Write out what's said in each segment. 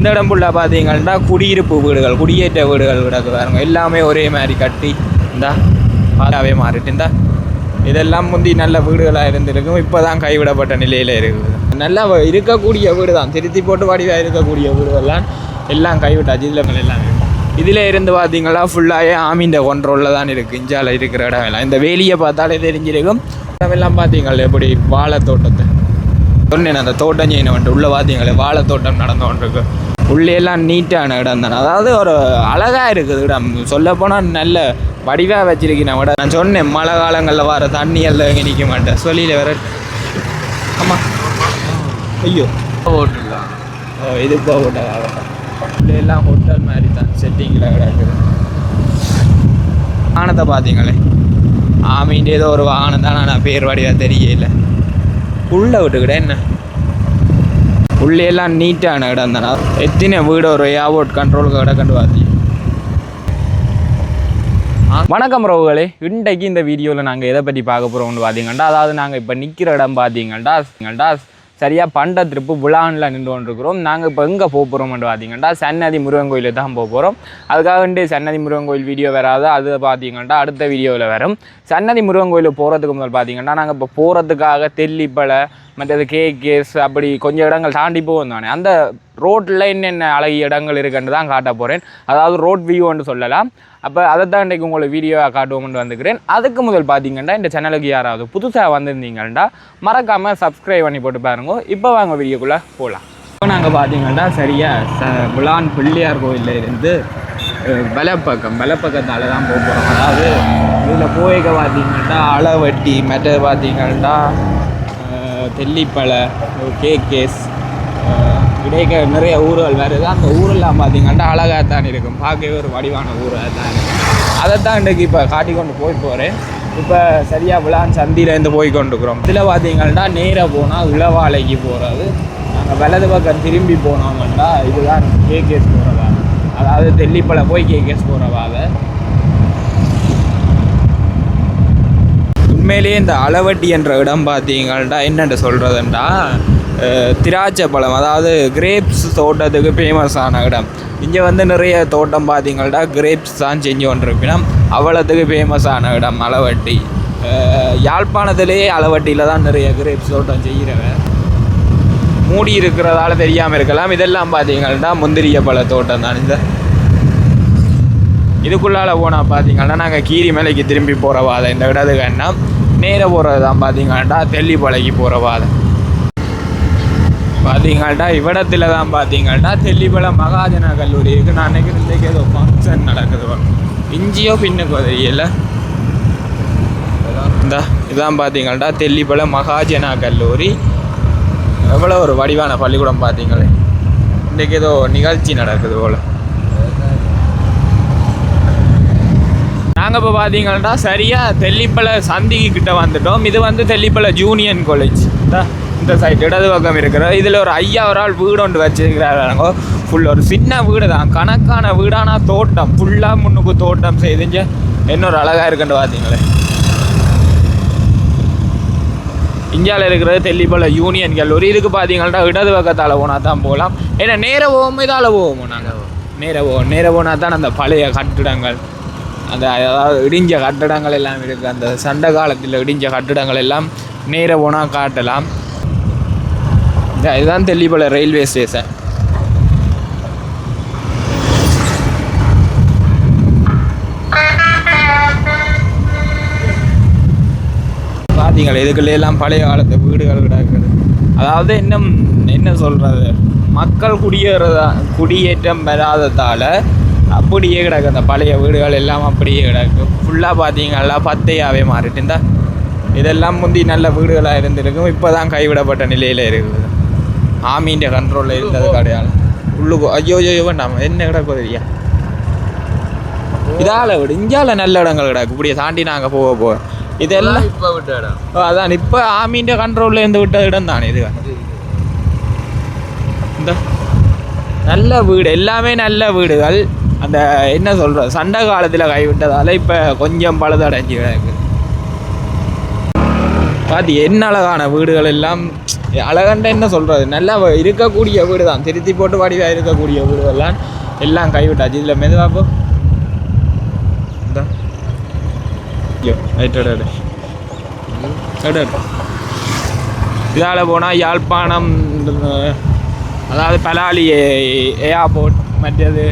இந்த இடம் ஃபுல்லாக பார்த்தீங்கன்னா குடியிருப்பு வீடுகள் குடியேற்ற வீடுகள் கிடக்கு பாருங்க. எல்லாமே ஒரே மாதிரி கட்டி இந்தா பாதாவே மாறிட்டு இந்தா. இதெல்லாம் முந்தி நல்ல வீடுகளாக இருந்திருக்கும். இப்போ தான் கைவிடப்பட்ட நிலையில் இருக்குது. நல்லா இருக்கக்கூடிய வீடு தான் திருத்தி போட்டு வடிவாக இருக்கக்கூடிய வீடுகள்லாம் எல்லாம் கைவிட்டாச்சு. இதில் எல்லாம் இதில் இருந்து பார்த்தீங்கன்னா ஃபுல்லாகவே ஆமீண்ட கண்ட்ரோலில் தான் இருக்குது இஞ்சால இருக்கிற இடம் எல்லாம். இந்த வேலியை பார்த்தாலே தெரிஞ்சிருக்கும். இடமெல்லாம் பார்த்தீங்களா எப்படி? வாழை தோட்டத்தை சொன்னேன் அந்த தோட்டம் செய்யணும் உள்ளே பார்த்தீங்களே வாழை தோட்டம் நடந்து கொண்டிருக்கு. உள்ளே எல்லாம் நீட்டான இடம் தானே. அதாவது ஒரு அழகாக இருக்குது இடம். சொல்லப்போனால் நல்ல வடிவாக வச்சிருக்கேன் விட நான் சொன்னேன் மழை காலங்களில் வர தண்ணி எல்லாம் இங்கே நிற்க மாட்டேன். சொல்லியில் வர ஆமாம் ஐயோ. போட்டுருக்கான் ஓ இது போகட்டாக உள்ளே எல்லாம் ஹோட்டல் மாதிரி தான். செட்டிங்கில் கிடக்குது வாகனத்தை பார்த்தீங்களே? ஆமீൻ്റെ ஏதோ ஒரு வாகனம் தான் நான் பேர் வடிவாக தெரியல உள்ளே விட்டுக்கிட என்ன உள்ளேலாம் எல்லாம் நீட்டான இடம் தானே எத்தனை வீடு ஒரு ஏவோட் கண்ட்ரோலுக்கு கிடக்கண்டு பார்த்தி வணக்கம் ரோவுகளே இன்றைக்கு இந்த வீடியோவில் நாங்கள் எதை பற்றி பார்க்க போகிறோம்னு பார்த்தீங்கன்னா அதாவது நாங்கள் இப்போ நிற்கிற இடம் பார்த்தீங்கன்னா சரியாக பண்ட திருப்பு விழானில் நின்று கொண்டிருக்கிறோம். நாங்கள் இப்போ எங்கே போக போகிறோம்னு பார்த்தீங்கன்னா சன்னதி முருகன் கோயிலுக்கு தான் போக போகிறோம் அதுக்காக வந்து சன்னதி முருகன் கோயில் வீடியோ வராது. அது பார்த்தீங்கன்னா அடுத்த வீடியோவில் வரும். சன்னதி முருகன் கோயிலுக்கு போகிறதுக்கு முதல் பார்த்தீங்கன்னா நாங்கள் இப்போ போகிறதுக்காக தெல்லிப்பலை மற்றது கேஸ் அப்படி கொஞ்சம் இடங்கள் தாண்டி போவோம் தானே. அந்த ரோட்டில் என்னென்ன அழகிய இடங்கள் இருக்குன்னு தான் காட்ட போகிறேன் அதாவது ரோட் வியூன்னு சொல்லலாம். அப்போ அதை தான் இன்றைக்கு உங்களை வீடியோவாக காட்டுவோம்னு வந்துக்கிறேன் அதுக்கு முதல் பார்த்தீங்கன்னா இந்த சேனலுக்கு யாராவது புதுசாக வந்திருந்தீங்கன்னா மறக்காமல் சப்ஸ்கிரைப் பண்ணி போட்டு பாருங்க. இப்போ வாங்க வீடியோக்குள்ளே போகலாம் இப்போ நாங்கள் பார்த்தீங்கன்னா சரியாக ச புலான் பிள்ளையார் கோயிலில் இருந்து அஹ், வலப்பக்கம் வலப்பக்கத்தால் தான் போக போகிறோம் அதாவது இதில் போய்க்க பார்த்தீங்கன்னா அளவட்டி மற்றது பார்த்தீங்கன்னா தெல்லிப்பழ தெல்லிப்பளை கேகேஸ் கிடைக்க நிறைய ஊர்கள் வருது அந்த ஊரெல்லாம் பார்த்தீங்கன்னா அழகாக தான் இருக்கும். பார்க்கவே ஒரு வடிவான ஊராக தான் இருக்கும். அதை தான் இன்றைக்கு இப்போ காட்டி கொண்டு போய் போகிறேன் இப்போ சரியாக விழான் சந்தியிலேருந்து போய் கொண்டுக்கிறோம் இதில் பார்த்தீங்கன்னா நேராக போனால் இளவாலைக்கு போகிறது நாங்கள் வலது பக்கம் திரும்பி போனோம்னா இதுதான் கேகேஸ் போகிறதா அதாவது தெல்லிப்பளை போய் கேகேஸ் போகிறவாத உண்மையிலேயே இந்த அளவட்டி என்ற இடம் பார்த்தீங்கன்னா என்னென்று சொல்கிறதுண்டா திராட்சை பழம் அதாவது கிரேப்ஸ் தோட்டத்துக்கு ஃபேமஸான இடம். இங்கே வந்து நிறைய தோட்டம் பார்த்தீங்கன்னா கிரேப்ஸ் தான் செஞ்சு கொண்டிருப்பினோம். அவ்வளோத்துக்கு ஃபேமஸான இடம் அளவட்டி யாழ்ப்பாணத்திலேயே அளவட்டியில் தான் நிறைய கிரேப்ஸ் தோட்டம் செய்கிறவன். மூடி இருக்கிறதால தெரியாமல் இருக்கலாம். இதெல்லாம் பார்த்தீங்கன்னா முந்திரிய பழ தோட்டம் தான் இந்த. இதுக்குள்ளால் போனால் பார்த்தீங்கன்னா நாங்கள் கீரி மலைக்கு திரும்பி போகிற வாதை. இந்த இடத்துக்கு என்ன நேராக போகிறது தான் பார்த்தீங்கன்னா பழகி போகிற வாதை. பார்த்தீங்கள்டா இவ்விடத்தில் தான் பார்த்தீங்கன்னா தெல்லிபல மகாஜன கல்லூரி இருக்குது நான் நினைக்கிறதுக்கு ஏதோ ஃபங்க்ஷன் நடக்குது இஞ்சியோ பின்னுக்கு தெரியல. இந்த இதான் பார்த்தீங்கள்டா தெல்லிபல மகாஜனா கல்லூரி. எவ்வளோ ஒரு வடிவான பள்ளிக்கூடம் பார்த்தீங்களே இன்றைக்கு ஏதோ நிகழ்ச்சி நடக்குது போல். நாங்கள் இப்போ பார்த்தீங்கன்னா சரியாக தெல்லிப்பளை சந்திக்கு கிட்ட வந்துட்டோம். இது வந்து தெல்லிப்பளை ஜூனியன் காலேஜ் இந்த சைடு இடது பக்கம் இருக்கிற இதில் ஒரு ஐயா ஒரு ஆள் வீடு ஒன்று வச்சுருக்கிறாங்க ஃபுல் ஒரு சின்ன வீடு தான். கணக்கான வீடானா தோட்டம். ஃபுல்லாக முன்னுக்கு தோட்டம் செய்துஞ்ச இன்னொரு அழகாக இருக்குன்னு பார்த்தீங்களே இந்தியாவில் இருக்கிறது தெல்லிப்பளை யூனியன் கல்லூரி இதுக்கு பார்த்தீங்கன்னா இடது பக்கத்தால் போனால் தான் போகலாம் ஏன்னா நேர போகும் இதால் போவோமோ நாங்கள் நேர போவோம் நேர போனால் தான் அந்த பழைய கட்டிடங்கள் அந்த அதாவது இடிஞ்ச கட்டிடங்கள் எல்லாம் இருக்குது அந்த சண்டை காலத்தில் இடிஞ்ச கட்டிடங்கள் எல்லாம் நேர போனால் காட்டலாம். இதுதான் தெல்லிப்பளை ரயில்வே ஸ்டேஷன் பார்த்தீங்களா இதுக்குள்ள எல்லாம் பழைய காலத்து வீடுகள் கிடக்குது அதாவது இன்னும் என்ன சொல்கிறது மக்கள் குடியேறதா குடியேற்றம் பெறாததால் அப்படியே கிடக்கு அந்த பழைய வீடுகள் எல்லாம் அப்படியே கிடக்கு ஃபுல்லாக பார்த்தீங்கன்னா பத்தையாகவே மாறிட்டு இந்த இதெல்லாம் முந்தி நல்ல வீடுகளாக இருந்திருக்கும் இப்போ தான் கைவிடப்பட்ட நிலையில் இருக்குது ஆமீன்ற கண்ட்ரோலில் இருந்தது கிடையாது உள்ளுக்கு ஐயோ ஐயோ வேண்டாம் என்ன கிடக்கு தெரியா இதால் விடு இந்தியாவில் நல்ல இடங்கள் கிடக்கு இப்படியே தாண்டி நாங்கள் போக போக இதெல்லாம் இப்போ விட்ட இடம் அதான் இப்போ ஆமீன்ற கண்ட்ரோல்ல இருந்து விட்ட இடம் தானே இது இந்த நல்ல வீடு எல்லாமே நல்ல வீடுகள் அந்த என்ன சொல்கிறது சண்டை காலத்தில் கைவிட்டதால இப்போ கொஞ்சம் பழுதடைஞ்சு கிடக்கு பாத்தி என்ன அழகான வீடுகள் எல்லாம் அழகண்ட என்ன சொல்கிறது நல்லா இருக்கக்கூடிய வீடு தான் திருத்தி போட்டு வடிவாக இருக்கக்கூடிய வீடுகள்லாம் எல்லாம் கைவிட்டாச்சு. இதில் மெதுவாக இதால் போனால் யாழ்ப்பாணம் அதாவது பலாலி ஏர்போர்ட் மற்றது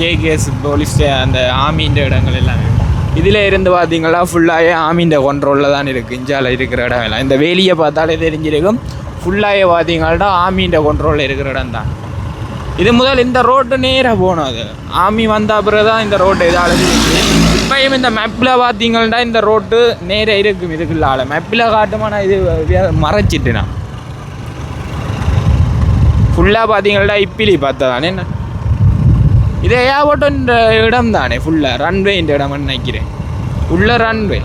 கேகேஎஸ் போலீஸ் அந்த ஆமின்ற இடங்கள் எல்லாம். இருக்கும் இதில் இருந்து பார்த்தீங்கன்னா ஃபுல்லாகவே ஆமீண்ட கண்ட்ரோலில் தான் இருக்குது இஞ்சாவில் இருக்கிற இடம் எல்லாம். இந்த வேலியை பார்த்தாலே தெரிஞ்சிருக்கும். ஃபுல்லாகவே பார்த்தீங்கன்னா ஆமீண்ட கண்ட்ரோலில் இருக்கிற இடம் தான். இது முதல் இந்த ரோட்டு நேராக போகணும் அது. ஆமி வந்த பிறகு தான் இந்த ரோட்டு இதால் இப்போயும் இந்த மேப்பில் பார்த்தீங்கன்னா இந்த ரோட்டு நேராக இருக்கும் இதுக்குள்ளால. மேப்பில் காட்டுமா நான் இது மறைச்சிட்டுனா? மறைச்சிட்டு நான் ஃபுல்லாக பார்த்தீங்கன்னா இப்பிலி பார்த்ததானே என்ன? இது ஏகப்பட்ட இடம் தானே ஃபுல்லாக ரன்வே இந்த இடம்னு நினைக்கிறேன். உள்ள ரன்வே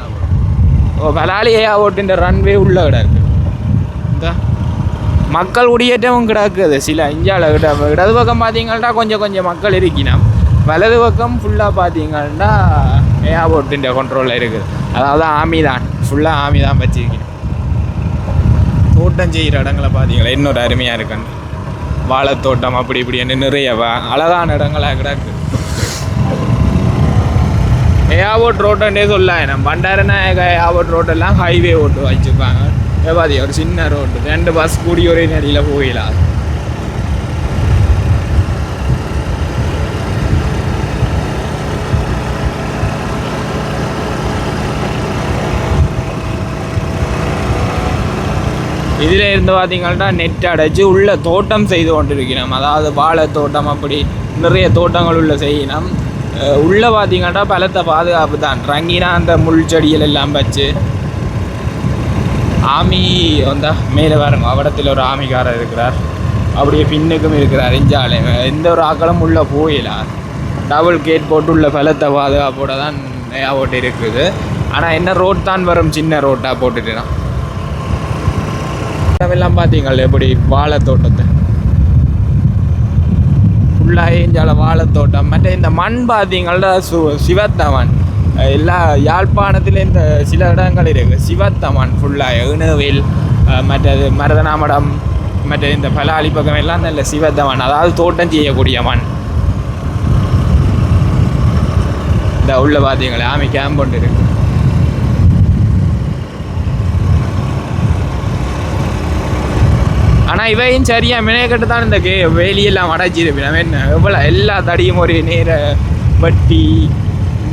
ஓ பலாலி ஏகப்பட்ட ரன்வே உள்ள இடம் இருக்கு. இந்த. மக்கள் குடியேற்றமும் கிடக்குது. சில இந்தியாவில் இட இடது பக்கம் பார்த்தீங்கன்னா கொஞ்சம் கொஞ்சம் மக்கள் இருக்கணும் வலது பக்கம் ஃபுல்லாக பார்த்தீங்கன்னா ஏர்போர்ட்டின் கண்ட்ரோலில் இருக்குது. அதாவது ஆமி தான். ஃபுல்லாக ஆமி தான் வச்சிருக்கேன். தோட்டம் செய்கிற இடங்களை பார்த்தீங்களா இன்னொரு அருமையாக இருக்குன்னு வாழைத்தோட்டம் அப்படி இப்படின்னு நிறைய அழகான இடங்களாக கிடக்கு. ஏவோட் ரோட்டுன்னே சொல்ல நம்ம பண்டாரநாயக ஏவோட் ரோட்டெல்லாம் ஹைவே ஓட்டு வச்சுருப்பாங்க. பாதி ஒரு சின்ன ரோடு ரெண்டு பஸ் கூடி ஒரே நடியில் போயிடலாம். இதில் இருந்து பார்த்தீங்கன்னா நெட் அடைச்சு உள்ள தோட்டம் செய்து கொண்டிருக்கிறோம். அதாவது வாழை தோட்டம் அப்படி நிறைய தோட்டங்கள் உள்ள செய்யணும். உள்ளே உள்ள பார்த்தீங்கன்னா பலத்தை பாதுகாப்பு தான். ரங்கினா அந்த முள் செடிகள் எல்லாம் வச்சு. ஆமி வந்தா மேலே பாருங்க அவடத்தில் ஒரு ஆமிக்காரர் இருக்கிறார். அப்படியே பின்னுக்கும் இருக்கிறார். இஞ்சாலே எந்த ஒரு ஆக்களும் உள்ளே போயிடலாம் டபுள் கேட் போட்டு உள்ள பலத்தை பாதுகாப்போட தான் போட்டு இருக்குது. ஆனால் என்ன ரோட் தான் வரும்? சின்ன ரோட்டாக போட்டுட்டுனா. எல்லாம் பார்த்தீங்களா? எப்படி வாழைத்தோட்டத்தை? ஃபுல்லாக இஞ்சால வாழைத்தோட்டம். மற்ற இந்த மண் பார்த்தீங்களா? சு சிவத்த மண் எல்லா யாழ்ப்பாணத்தில் இந்த சில இடங்கள் இருக்குது சிவத்த மண் ஃபுல்லாக இணுவில் மற்றது மருதனாமடம் மற்ற இந்த பலாளி பக்கம் எல்லாம் நல்ல சிவத்த மண் அதாவது தோட்டம் செய்யக்கூடிய மண். இந்த உள்ள பார்த்தீங்களா? ஆமி கேம்ப் ஒன்று இருக்கு. இவையும் சரியா மினைக்கட்டு தான் இந்த கே வேலியெல்லாம் அடைச்சிருப்பேன் என்ன? எவ்வளோ எல்லா தடியும் ஒரு நேர வட்டி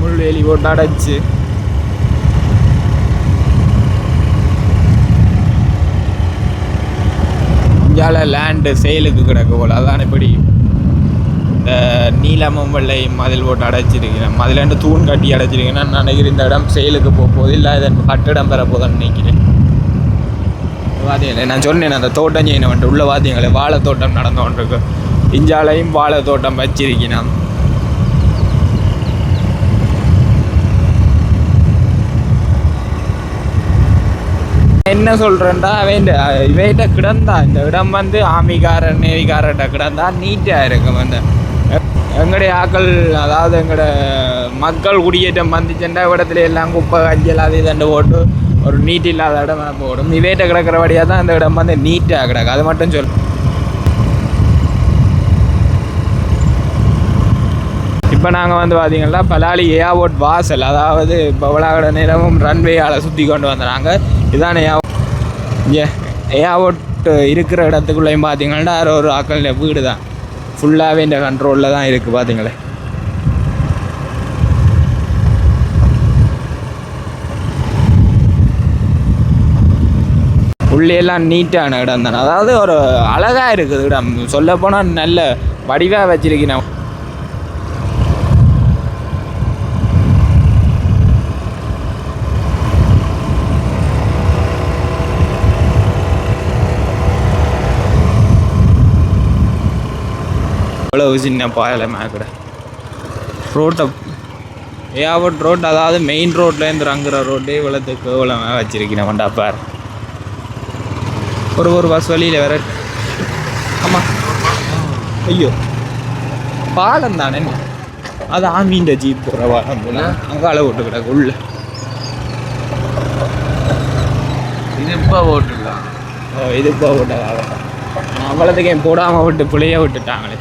முள்வேலி போட்டு அடைச்சு. இந்தியாவில் லேண்டு சேலுக்கு கிடக்கு போல். அதான் இப்படி இந்த நீலமும் வெள்ளையும் மதில் போட்டு அடைச்சிருக்கிறேன். மதிலேண்டு தூண் கட்டி அடைச்சிருக்கேன் நான் நினைக்கிறேன் இந்த இடம் சேலுக்கு போக போகுது இல்லை இதன் கட்டிடம் பெற போதுன்னு நினைக்கிறேன். வாத்தியங்களே நான் சொன்னேன் அந்த தோட்டம் செய்யணும் வந்துட்டு உள்ள வாத்தியங்களை வாழை தோட்டம் நடந்து கொண்டிருக்கு இஞ்சாலையும் வாழை தோட்டம் வச்சிருக்கணும் என்ன சொல்கிறேன்டா அவன் இவைகிட்ட கிடந்தா இந்த இடம் வந்து ஆமிக்காரன் நேவிக்காரர்கிட்ட கிடந்தா நீட்டாக இருக்கும் அந்த. எங்களுடைய ஆக்கள் அதாவது எங்களோட மக்கள் குடியேற்றம் வந்துச்சுண்டா இடத்துல எல்லாம் குப்பை கஞ்சல் அது இதண்டு போட்டு ஒரு நீட் இல்லாத இடம் போடும். இவேட்ட கிடக்கிற வழியாக தான் அந்த இடம் வந்து நீட்டாக கிடக்கு. அது மட்டும் சொல். இப்போ நாங்கள் வந்து பார்த்தீங்கன்னா பலாலி ஏர்போர்ட் வாசல் அதாவது இப்போ விளாட நேரமும் ரன்வேயால் சுற்றி கொண்டு வந்தாங்க இதான் ஏ ஏர்போர்ட் இருக்கிற இடத்துக்குள்ளேயும் பார்த்தீங்கன்னா ஒரு ஆக்கள் வீடு தான் ஃபுல்லாகவே இந்த கண்ட்ரோலில் தான் இருக்குது பார்த்தீங்களே உள்ளேலாம் நீட்டான இடம் தானே. அதாவது ஒரு அழகாக இருக்குது இடம். சொல்லப்போனால் நல்ல வடிவாக வச்சிருக்கிறேன் இவ்வளவு சின்ன பாயலமாக கூட ரோட்டை ஏவட் ரோட் அதாவது மெயின் ரோட்லேருந்து இறங்குற ரோட்டே இவ்வளோத்துக்கு இவ்வளோ வச்சிருக்கிறேன் மண்டாப்பார் ஒரு ஒரு பஸ் வழியில் வேற ஆமாம் ஐயோ. பாலம் தானே அது ஆமீண்ட ஜீப் போகிற பாலம் போல. அங்கே அளவு விட்டு கிடக்கு உள்ள. இது இப்போ ஓட்டுலாம் ஓ இது போக விட்டதாக அவ்வளோத்துக்கு போடாமல் விட்டு புளிய விட்டுட்டாங்களே.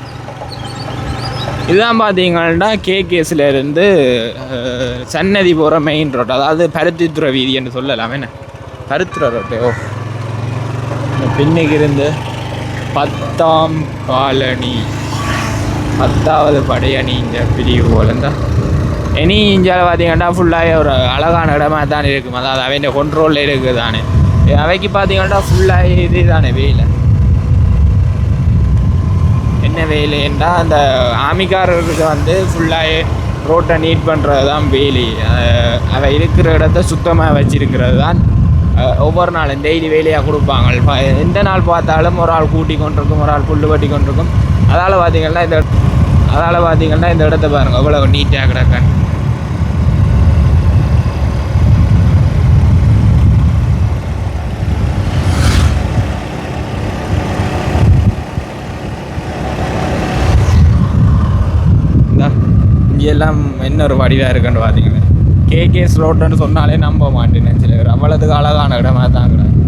இதுதான் பார்த்தீங்கன்னா கேகேஸில் இருந்து சன்னதி போகிற மெயின் ரோட் அதாவது பருத்தித்துறை வீதி என்று சொல்லலாம் என்ன? பருத்துறை ரோட்டு ஓ. பின்னுக்கு இருந்து பத்தாம் காலனி பத்தாவது படையணி இந்த பிரிவு போலந்தா. இனி இஞ்சால பார்த்தீங்கன்னா ஃபுல்லாக ஒரு அழகான இடமா தான் இருக்கும். அதாவது அவன் கொண்ட்ரோலில் இருக்குது தானே அவைக்கு பார்த்தீங்கன்னா ஃபுல்லாக இது தானே வெயில் என்ன வெயில் என்றால் அந்த ஆமிக்காரர்களுக்கு வந்து ஃபுல்லாக ரோட்டை நீட் பண்ணுறது தான் வேலி. அவை இருக்கிற இடத்த சுத்தமாக வச்சிருக்கிறது தான் ஒவ்வொரு நாளும் டெய்லி வேலையாக கொடுப்பாங்க. எந்த நாள் பார்த்தாலும் ஒரு ஆள் கூட்டி கொண்டிருக்கும் ஒரு ஆள் புல்லு வெட்டி கொண்டிருக்கும். அதால் பார்த்தீங்கன்னா இந்த அதால் பார்த்தீங்கன்னா இந்த இடத்த பாருங்கள் எவ்வளோ நீட்டாக கிடக்க. இந்தா, இங்கெல்லாம் என்ன ஒரு வடிவாக இருக்குன்னு பார்த்தீங்கன்னா கேகேஎஸ் ரோட்டுன்னு சொன்னாலே நம்ப மாட்டேன் சில பேர் அவ்வளோத்துக்கு அழகான இடமா தான் கிடக்கு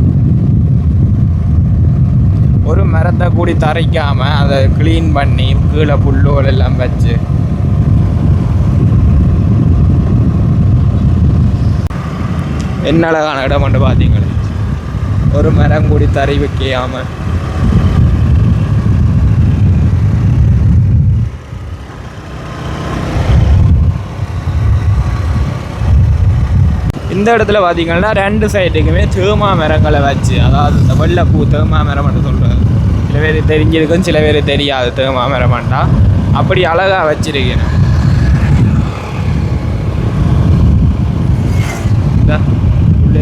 ஒரு மரத்தை கூடி தரைக்காம அதை க்ளீன் பண்ணி கீழே புல்லோல் எல்லாம் வச்சு. என்ன அழகான இடம் மட்டும் பார்த்தீங்களே. ஒரு மரம் கூடி தரை வைக்காம. இந்த இடத்துல பார்த்தீங்கன்னா ரெண்டு சைடுக்குமே தேமா மரங்களை வச்சு அதாவது இந்த வெள்ளைப்பூ தேமா மரம்னு மட்டும் சொல்கிறது சில பேர் தெரிஞ்சிருக்கும் சில பேர் தெரியாது தேமா மரமாண்டா அப்படி அழகாக வச்சிருக்கேன்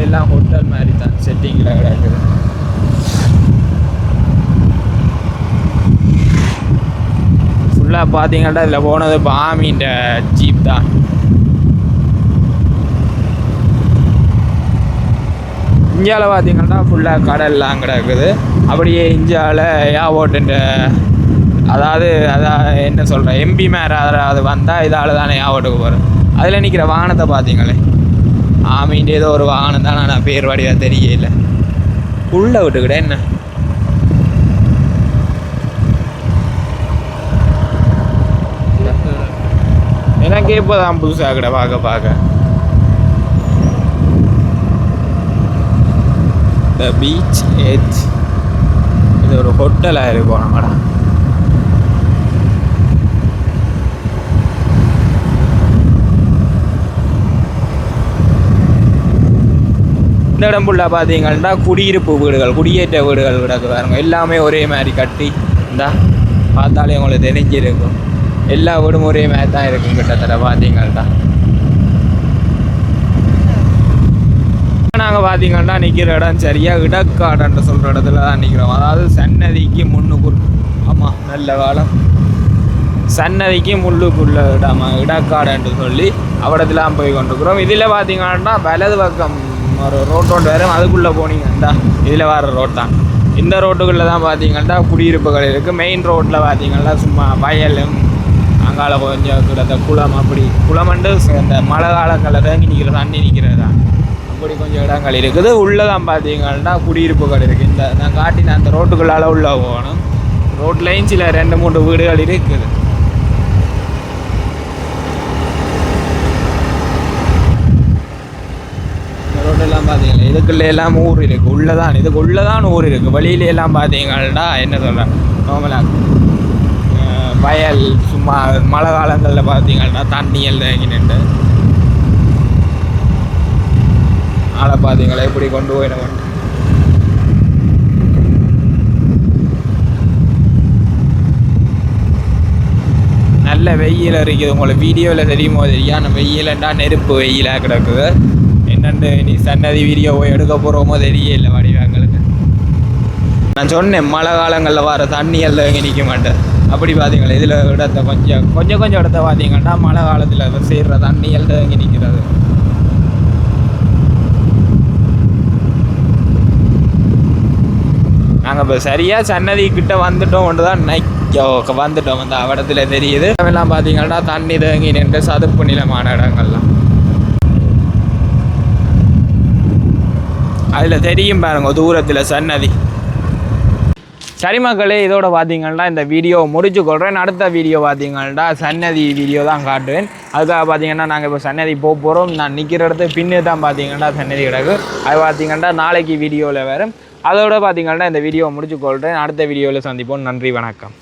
எல்லாம் ஹோட்டல் மாதிரி தான் செட்டிங்கில் கிடக்குது. ஃபுல்லாக பார்த்தீங்கன்னா இதில் போனது பாமின்ற ஜீப் தான். இந்தியாவில் பார்த்தீங்கன்னா ஃபுல்லாக கடல்லாம் கிடக்குது. அப்படியே இந்தியாவில் ஏர்போர்ட்டுன்ற அதாவது அதான் என்ன சொல்கிறேன் எம்பி மேலே அது வந்தால் இதால் தானே யாவோட்டுக்கு போகிறேன் அதில் நிற்கிற வாகனத்தை பார்த்தீங்களே? ஆமீன்ட்டு ஏதோ ஒரு வாகனம் தானே நான் பேர் வடிவாக தெரியல. உள்ள விட்டுக்கிட என்ன? எனக்கே இப்போதான் புதுசாக கிட பார்க்க பார்க்க. த பீச் ஏஜ் இது ஒரு ஹோட்டலாக இருக்கும் நம்மடா. இந்த இடம் ஃபுல்லாக பார்த்தீங்கன்னா குடியிருப்பு வீடுகள் குடியேற்ற வீடுகள் கிடக்கு பாருங்க. எல்லாமே ஒரே மாதிரி கட்டி இந்தா பார்த்தாலே உங்களுக்கு தெரிஞ்சிருக்கும். எல்லா வீடும் ஒரே மாதிரி தான் இருக்கும் கிட்டத்தட்ட பார்த்தீங்கன்னா நாங்கள் பார்த்தீங்கன்னா நிற்கிற இடம் சரியாக இடக்காடுன்னு சொல்கிற இடத்துல தான் நிற்கிறோம் அதாவது சன்னதிக்கு முன்னுக்குள். ஆமாம் நல்ல காலம். சன்னதிக்கு முள்ளுக்குள்ள இடமா இடக்காடுன்னு சொல்லி அவிடத்துலாம் போய் கொண்டிருக்கிறோம். இதில் பார்த்தீங்கன்னா வலது பக்கம் ஒரு ரோட் ஒன்று வரும் அதுக்குள்ளே போனீங்கன்னா இதில் வர ரோட் தான். இந்த ரோட்டுக்குள்ளே தான் பார்த்தீங்கன்னா குடியிருப்புகள் இருக்குது மெயின் ரோட்டில் பார்த்தீங்கன்னா சும்மா வயலும் அங்கால கொஞ்சம் கிடந்த குளம் அப்படி குளமண்டு இந்த மழை காலங்களில் தேங்கி நிற்கிற தண்ணி நிற்கிறது தான் இப்படி கொஞ்சம் இடங்கள் இருக்குது. உள்ளதான் பார்த்தீங்கன்னா குடியிருப்புகள் இருக்குது இந்த நான் காட்டின அந்த ரோட்டுக்குள்ளால உள்ள போகணும். ரோட்லையும் சில ரெண்டு மூணு வீடுகள் இருக்குது. இந்த ரோட்டெல்லாம் பார்த்தீங்களா இதுக்குள்ளே எல்லாம் ஊர் இருக்குது உள்ளதான் இதுக்கு உள்ளதான் ஊர் இருக்குது வெளியில எல்லாம் பார்த்தீங்கன்னா என்ன சொல்கிறேன் நார்மலாக வயல் சும்மா மழை காலங்களில் பார்த்தீங்கன்னா தண்ணி எல்லாம் நின்று ஆளை பார்த்தீங்களா எப்படி கொண்டு போய் நம்ம நல்ல வெயில் இருக்குது உங்களுக்கு வீடியோவில் தெரியுமோ தெரியாம. வெயிலண்டா நெருப்பு வெயிலாக கிடக்குது. என்னென்னு நீ சன்னதி வீடியோ போய் எடுக்க போகிறோமோ தெரியல வடிவங்களுக்கு நான் சொன்னேன் மழை காலங்களில் வர தண்ணி எல்லாம் இங்கே நிற்க மாட்டேன். அப்படி பார்த்தீங்களா இதில் இடத்த கொஞ்சம் கொஞ்சம் கொஞ்சம் இடத்த பார்த்தீங்கன்னா மழை காலத்தில் சேர்ற தண்ணி எல்லாம் இங்கே நிற்கிறது நாங்கள் இப்போ சரியாக சன்னதி கிட்ட வந்துட்டோம் ஒன்று தான் நைக்கோ வந்துட்டோம். அந்த இடத்துல தெரியுது. எல்லாம் பார்த்தீங்கன்னா தண்ணி தேங்கி நின்று சதுப்பு நிலமான இடங்கள்லாம். அதில் தெரியும் பாருங்க தூரத்தில் சன்னதி. சரி மக்களே இதோட பார்த்தீங்கன்னா இந்த வீடியோ முடிச்சு கொள்கிறேன் அடுத்த வீடியோ பார்த்தீங்கன்னா சன்னதி வீடியோ தான் காட்டுவேன். அதுக்காக பார்த்தீங்கன்னா நாங்கள் இப்போ சன்னதி போக போகிறோம் நான் நிற்கிற இடத்துக்கு பின்னு தான் பார்த்தீங்கன்னா சன்னதி கிடக்கு. அது பார்த்தீங்கன்னா நாளைக்கு வீடியோவில் வரும். அதோட பார்த்தீங்கன்னா இந்த வீடியோவை முடிச்சு கொள்கிறேன் அடுத்த வீடியோவில் சந்திப்போம். நன்றி வணக்கம்.